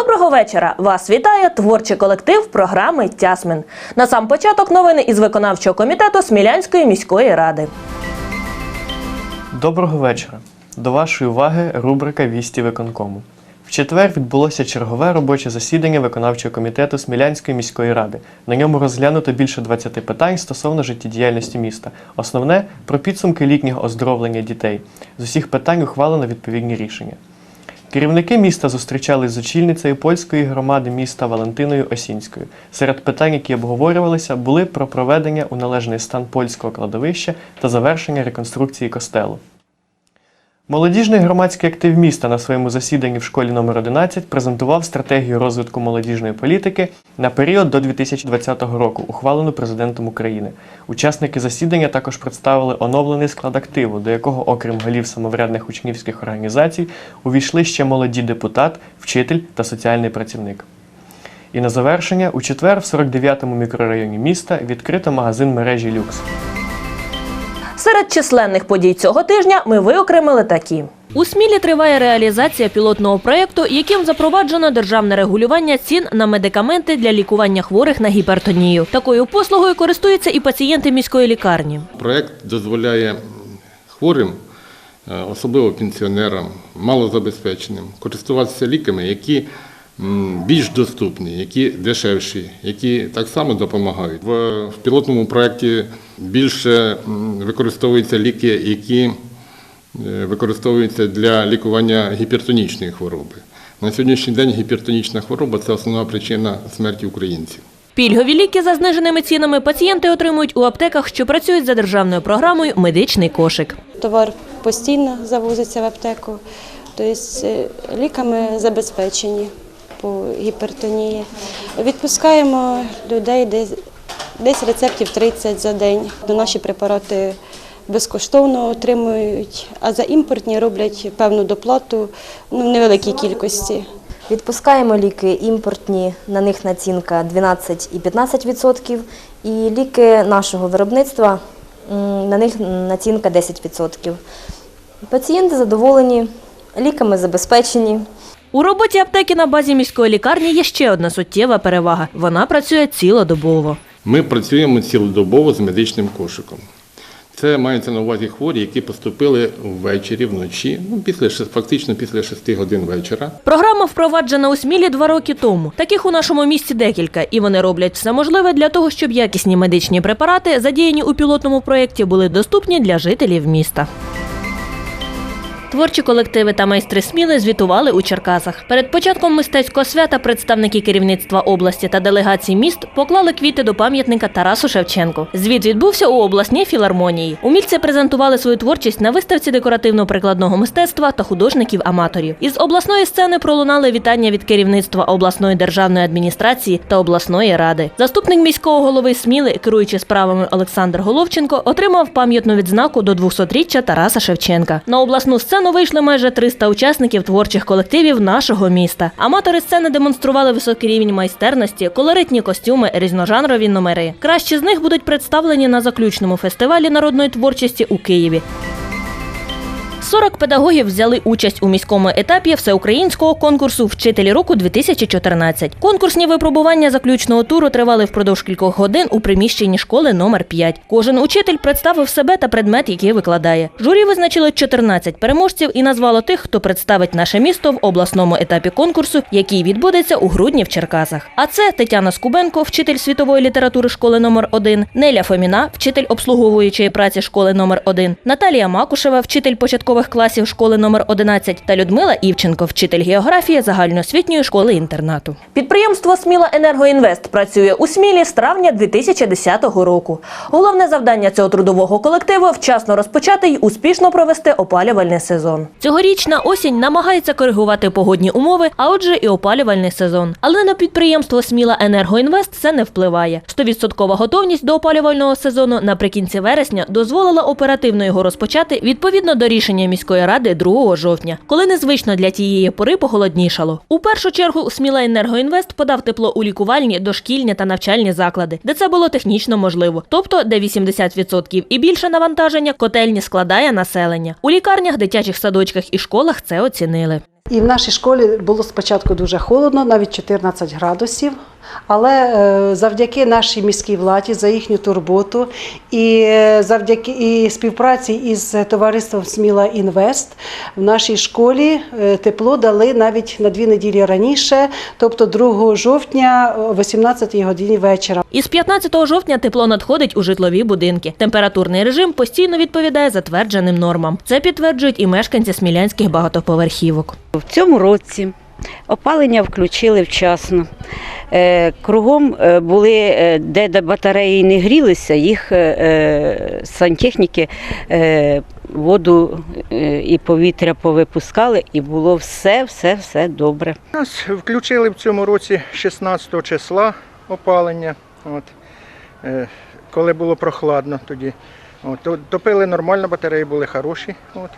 Доброго вечора! Вас вітає творчий колектив програми Тясмин. На сам початок новини із виконавчого комітету Смілянської міської ради. Доброго вечора. До вашої уваги рубрика Вісті виконкому. В четвер відбулося чергове робоче засідання виконавчого комітету Смілянської міської ради. На ньому розглянуто більше 20 питань стосовно життєдіяльності міста. Основне про підсумки літнього оздоровлення дітей. З усіх питань ухвалено відповідні рішення. Керівники міста зустрічались з очільницею польської громади міста Валентиною Осінською. Серед питань, які обговорювалися, були про проведення у належний стан польського кладовища та завершення реконструкції костелу. Молодіжний громадський актив міста на своєму засіданні в школі номер 11 презентував стратегію розвитку молодіжної політики на період до 2020 року, ухвалену президентом України. Учасники засідання також представили оновлений склад активу, до якого, окрім голів самоврядних учнівських організацій, увійшли ще молоді депутат, вчитель та соціальний працівник. І на завершення, у четвер в 49-му мікрорайоні міста відкрито магазин мережі Люкс. Серед численних подій цього тижня ми виокремили такі. У Смілі триває реалізація пілотного проєкту, яким запроваджено державне регулювання цін на медикаменти для лікування хворих на гіпертонію. Такою послугою користуються і пацієнти міської лікарні. Проект дозволяє хворим, е, особливо пенсіонерам, малозабезпеченим, користуватися ліками, які більш доступні, які дешевші, які так само допомагають. В, в пілотному проєкті більше використовуються ліки, які е, використовуються для лікування гіпертонічної хвороби. На сьогоднішній день гіпертонічна хвороба це основна причина смерті українців. Пільгові ліки за зниженими цінами пацієнти отримують у аптеках, що працюють за державною програмою Медичний кошик. Товар постійно завозиться в аптеку, тобто ліками забезпечені по гіпертонії. Відпускаємо людей десь, десь рецептів 30 за день. Наші препарати безкоштовно отримують, а за імпортні роблять певну доплату ну, в невеликій кількості. Відпускаємо ліки імпортні, на них націнка 12 і 15%, і ліки нашого виробництва, на них націнка 10%. Пацієнти задоволені, ліками забезпечені. У роботі аптеки на базі міської лікарні є ще одна суттєва перевага. Вона працює цілодобово. Ми працюємо цілодобово з медичним кошиком. Це мається на увазі хворі, які поступили ввечері, вночі, ну, після, фактично після 6 годин вечора. Програма впроваджена у Смілі два роки тому. Таких у нашому місті декілька, і вони роблять все можливе для того, щоб якісні медичні препарати, задіяні у пілотному проєкті, були доступні для жителів міста. Творчі колективи та майстри Сміли звітували у Черкасах. Перед початком мистецького свята представники керівництва області та делегацій міст поклали квіти до пам'ятника Тарасу Шевченку. Звіт відбувся у обласній філармонії. Умільці презентували свою творчість на виставці декоративно-прикладного мистецтва та художників-аматорів. Із обласної сцени пролунали вітання від керівництва обласної державної адміністрації та обласної ради. Заступник міського голови Сміли, керуючи справами Олександр Головченко, отримав пам'ятну відзнаку до 200-річчя Тараса Шевченка. На обласну сцену вийшли майже 300 учасників творчих колективів нашого міста. Аматори сцени демонстрували високий рівень майстерності, колоритні костюми, різножанрові номери. Кращі з них будуть представлені на заключному фестивалі народної творчості у Києві. 40 педагогів взяли участь у міському етапі всеукраїнського конкурсу Вчителі року 2014. Конкурсні випробування заключного туру тривали впродовж кількох годин у приміщенні школи номер 5. Кожен учитель представив себе та предмет, який викладає. Журі визначило 14 переможців і назвало тих, хто представить наше місто в обласному етапі конкурсу, який відбудеться у грудні в Черкасах. А це Тетяна Скубенко, вчитель світової літератури школи номер 1 Неля Фоміна, вчитель обслуговуючої праці школи номер 1 Наталія Макушева, вчитель початкових класів школи номер 11 та Людмила Івченко, вчитель географії загальноосвітньої школи інтернату. Підприємство Сміла Енергоінвест працює у Смілі з травня 2010 року. Головне завдання цього трудового колективу вчасно розпочати й успішно провести опалювальний сезон. Цьогорічна осінь намагається коригувати погодні умови, а отже, і опалювальний сезон. Але на підприємство Сміла Енергоінвест це не впливає. Стовідсоткова готовність до опалювального сезону наприкінці вересня дозволила оперативно його розпочати відповідно до рішення міської ради 2 жовтня, коли незвично для тієї пори похолоднішало. У першу чергу Сміла Енергоінвест подав тепло у лікувальні, дошкільні та навчальні заклади, де це було технічно можливо, тобто де 80% і більше навантаження котельні складає населення. У лікарнях, дитячих садочках і школах це оцінили. І в нашій школі було спочатку дуже холодно, навіть 14 градусів. Але е, завдяки нашій міській владі за їхню турботу і е, завдяки і співпраці із товариством Сміла Інвест в нашій школі е, тепло дали навіть на дві неділі раніше, тобто 2 жовтня о 18 годині вечора. Із 15 жовтня тепло надходить у житлові будинки. Температурний режим постійно відповідає затвердженим нормам. Це підтверджують і мешканці смілянських багатоповерхівок. В цьому році опалення включили вчасно. Е, Кругом е, були, е, де, батареї не грілися, їх сантехніки воду і повітря повипускали, і було все, все, все добре. Нас включили в цьому році 16 числа опалення, от, коли було прохладно тоді. От, топили нормально, батареї були хороші. От,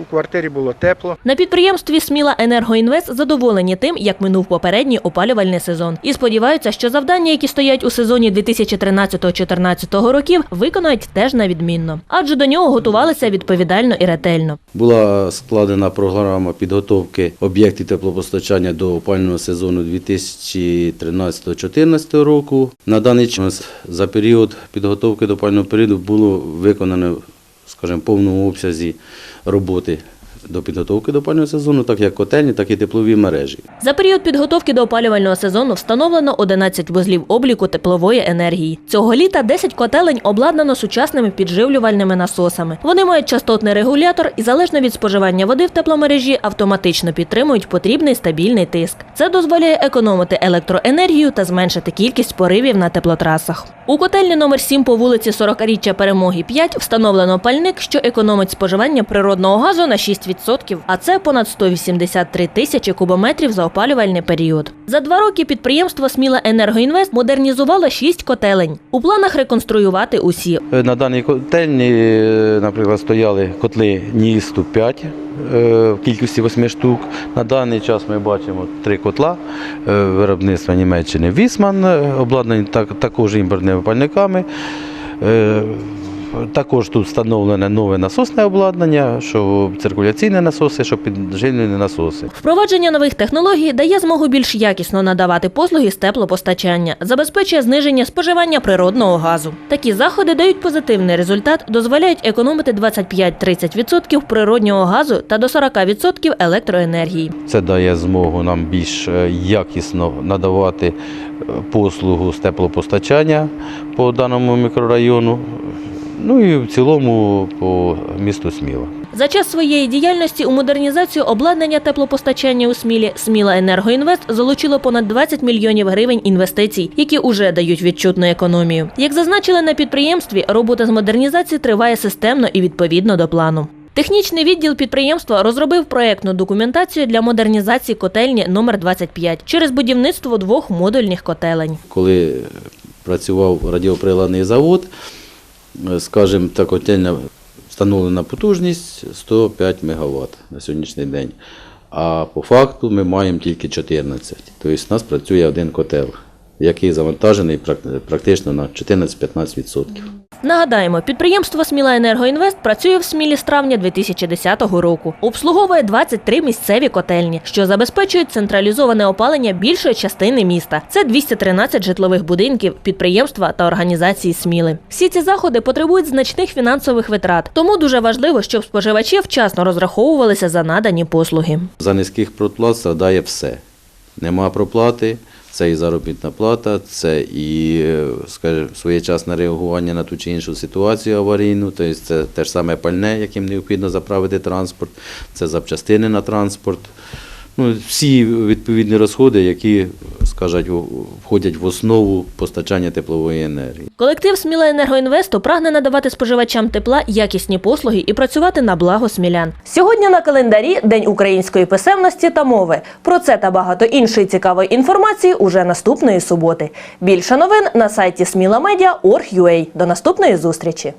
у квартирі було тепло. На підприємстві Сміла Енергоінвест задоволені тим, як минув попередній опалювальний сезон, і сподіваються, що завдання, які стоять у сезоні 2013-2014 років, виконають теж на відмінно, адже до нього готувалися відповідально і ретельно. Була складена програма підготовки об'єктів теплопостачання до опалювального сезону 2013-2014 року. На даний час за період підготовки до опалювального періоду було виконано, скажімо, повному обсязі роботи до підготовки до опалювального сезону, так як котельні, так і теплові мережі. За період підготовки до опалювального сезону встановлено 11 вузлів обліку теплової енергії. Цього літа 10 котелень обладнано сучасними підживлювальними насосами. Вони мають частотний регулятор і залежно від споживання води в тепломережі автоматично підтримують потрібний стабільний тиск. Це дозволяє економити електроенергію та зменшити кількість поривів на теплотрасах. У котельні номер 7 по вулиці 40-річчя Перемоги 5 встановлено пальник, що економить споживання природного газу на 6%, а це понад 183 тисячі кубометрів за опалювальний період. За два роки підприємство Сміла Енергоінвест модернізувало 6 котелень. У планах реконструювати усі. Е, На даній котельні, е, наприклад, стояли котли НІСТу 5 е, в кількості 8 штук. На даний час ми бачимо три котла виробництва Німеччини Вісман, обладнані також імпортними пальниками. Також тут встановлене нове насосне обладнання, що циркуляційні насоси, що підживлені насоси. Впровадження нових технологій дає змогу більш якісно надавати послуги з теплопостачання, забезпечує зниження споживання природного газу. Такі заходи дають позитивний результат, дозволяють економити 25-30% природнього газу та до 40% електроенергії. Це дає змогу нам більш е, якісно надавати е, послугу з теплопостачання по даному мікрорайону, ну і в цілому по місту Сміла. За час своєї діяльності у модернізацію обладнання теплопостачання у Смілі Сміла Енергоінвест залучило понад 20 мільйонів гривень інвестицій, які уже дають відчутну економію. Як зазначили на підприємстві, робота з модернізації триває системно і відповідно до плану. Технічний відділ підприємства розробив проектну документацію для модернізації котельні номер 25 через будівництво двох модульних котелень. Коли працював радіоприладний завод, скажімо, та котельня встановлена потужність 105 МВт на сьогоднішній день. А по факту ми маємо тільки 14. Тобто у нас працює один котел, який завантажений практично на 14-15%. Нагадаємо, підприємство Сміла Енергоінвест працює в Смілі з травня 2010 року. Обслуговує 23 місцеві котельні, що забезпечують централізоване опалення більшої частини міста. Це 213 житлових будинків, підприємства та організації Сміли. Всі ці заходи потребують значних фінансових витрат, тому дуже важливо, щоб споживачі вчасно розраховувалися за надані послуги. За низьких проплат страдає все. Нема проплати, це і заробітна плата, це і е, скажімо, своєчасне реагування на ту чи іншу ситуацію аварійну, тобто це те ж саме пальне, яким необхідно заправити транспорт, це запчастини на транспорт. Ну, всі відповідні розходи, які скажуть, входять в основу постачання теплової енергії. Колектив Сміла Енергоінвесту прагне надавати споживачам тепла якісні послуги і працювати на благо смілян. Сьогодні на календарі День української писемності та мови. Про це та багато іншої цікавої інформації уже наступної суботи. Більше новин на сайті smilamedia.org.ua. До наступної зустрічі.